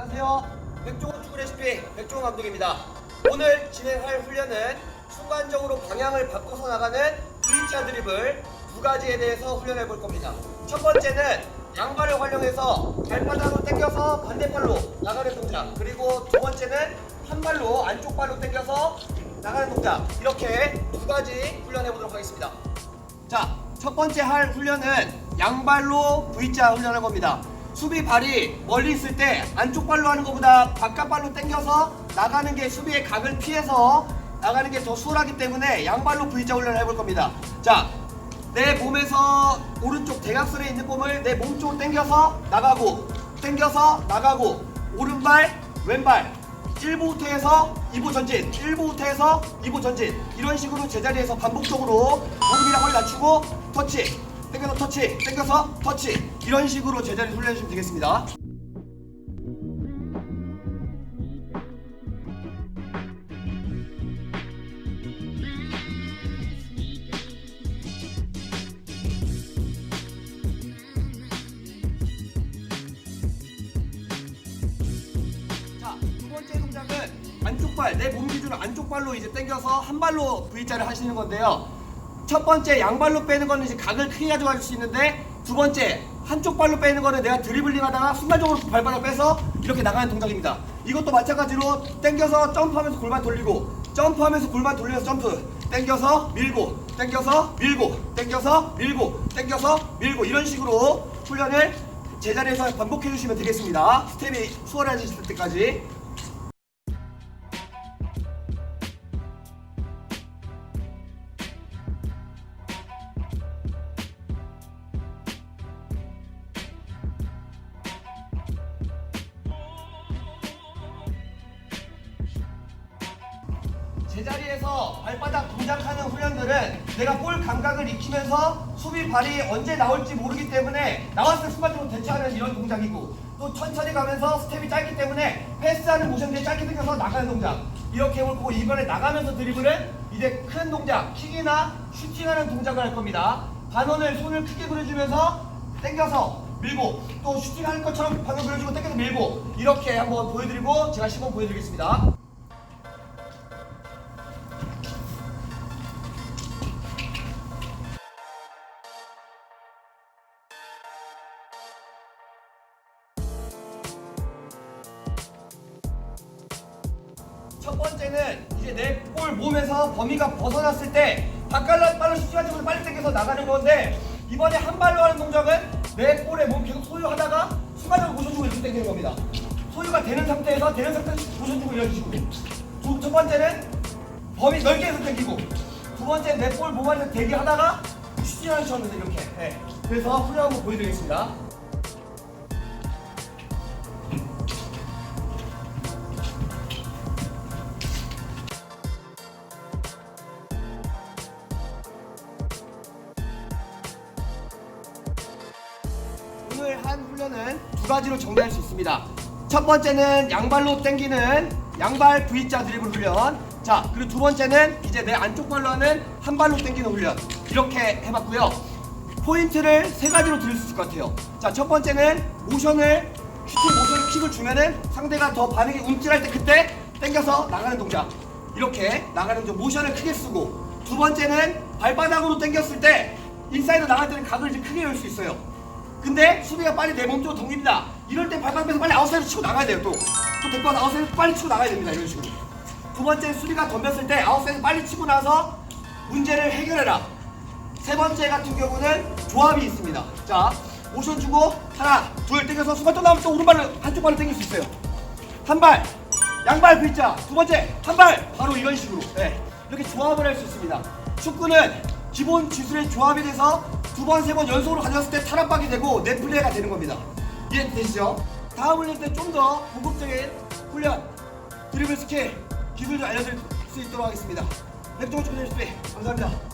안녕하세요. 백종원 축구 레시피 백종원 감독입니다. 오늘 진행할 훈련은 순간적으로 방향을 바꿔서 나가는 V자 드립을 두 가지에 대해서 훈련해 볼 겁니다. 첫 번째는 양발을 활용해서 발바닥으로 당겨서 반대발로 나가는 동작. 그리고 두 번째는 한 발로 안쪽 발로 당겨서 나가는 동작. 이렇게 두 가지 훈련해 보도록 하겠습니다. 자, 첫 번째 할 훈련은 양발로 V자 훈련할 겁니다. 수비 발이 멀리 있을 때 안쪽 발로 하는 것보다 바깥 발로 당겨서 나가는 게 수비의 각을 피해서 나가는 게 더 수월하기 때문에 양발로 V자 훈련을 해볼 겁니다. 자, 내 몸에서 오른쪽 대각선에 있는 몸을 내 몸 쪽으로 당겨서 나가고 당겨서 나가고 오른발 왼발 1부 후퇴해서 2부 전진 1부 후퇴해서 2부 전진 이런 식으로 제자리에서 반복적으로 무릎이랑 허리 낮추고 터치 당겨서 터치 당겨서 터치 이런 식으로 제자리 훈련해 주시면 되겠습니다 자, 두 번째 동작은 안쪽 발, 내 몸 기준으로 안쪽 발로 이제 당겨서 한 발로 V자를 하시는 건데요. 첫 번째 양발로 빼는 거는 이제 각을 크게 가져갈 수 있는데 두 번째 한쪽 발로 빼는 거는 내가 드리블링 하다가 순간적으로 발바닥 빼서 이렇게 나가는 동작입니다. 이것도 마찬가지로 당겨서 점프하면서 골반 돌리고 점프하면서 골반 돌리면서 점프 당겨서 밀고 당겨서 밀고 당겨서 밀고 당겨서 밀고 이런 식으로 훈련을 제자리에서 반복해 주시면 되겠습니다. 스텝이 수월해지실 때까지. 제자리에서 발바닥 동작하는 훈련들은 내가 볼 감각을 익히면서 수비 발이 언제 나올지 모르기 때문에 나왔을 때 순간적으로 대처하는 이런 동작이고 또 천천히 가면서 스텝이 짧기 때문에 패스하는 모션들이 짧게 당겨서 나가는 동작. 이렇게 해볼 거고 이번에 나가면서 드리블은 이제 큰 동작 킥이나 슈팅하는 동작을 할 겁니다. 반원을 손을 크게 그려주면서 당겨서 밀고 또 슈팅하는 것처럼 방금 그려주고 당겨서 밀고 이렇게 한번 보여드리고 제가 시범 보여드리겠습니다 첫 번째는 이제 내볼 몸에서 범위가 벗어났을 때 바깥 발로 슈팅하지 빨리 당겨서 나가는 건데 이번에 한 발로 하는 동작은 내 볼에 몸 계속 소유하다가 순간적으로 모션 주고 이렇게 당기는 겁니다. 소유가 되는 상태에서 되는 상태에서 모션 주고 이런 식으로. 두, 첫 번째는 범위 넓게 해서 당기고 두 번째 내볼몸 안에서 대기하다가 슈팅하는 쳤는데 이렇게. 네. 그래서 훈련 한번 보여드리겠습니다. 오늘 한 훈련은 두 가지로 정리할 수 있습니다. 첫 번째는 양발로 당기는 양발 V자 드리블 훈련. 자, 그리고 두 번째는 이제 내 안쪽 발로 하는 한 발로 당기는 훈련. 이렇게 해봤고요. 포인트를 세 가지로 드릴 수 있을 것 같아요. 자, 첫 번째는 모션을 슈팅 모션 킥을 주면은 상대가 더 반응이 움찔할 때 그때 당겨서 나가는 동작. 이렇게 나가는 동작 모션을 크게 쓰고 두 번째는 발바닥으로 당겼을 때 인사이드 나갈 때는 각을 이제 크게 열 수 있어요. 근데 수비가 빨리 내 몸 쪽으로 당깁니다. 이럴 때 발바닥에서 빨리 아웃사이드 치고 나가야 돼요. 또. 또 데리고 아웃사이드 빨리 치고 나가야 됩니다. 이런 식으로. 두 번째 수비가 덤볐을 때 아웃사이드 빨리 치고 나서 문제를 해결해라. 세 번째 같은 경우는 조합이 있습니다. 자, 모션 주고 하나, 둘 당겨서 순간 또 나오면 또 오른발로 한쪽 발로 당길 수 있어요. 한 발, 양발 V자. 두 번째, 한 발. 바로 이런 식으로. 네, 이렇게 조합을 할 수 있습니다. 축구는 기본 기술의 조합이 돼서 두 번, 세 번 연속으로 가져갔을 때 탈압박이 되고 넷플레이가 되는 겁니다. 이해되시죠? 다음 훈련 때 좀더 고급적인 훈련, 드리블 스킬, 기술 좀 알려드릴 수 있도록 하겠습니다. 축구 선수님, 감사합니다.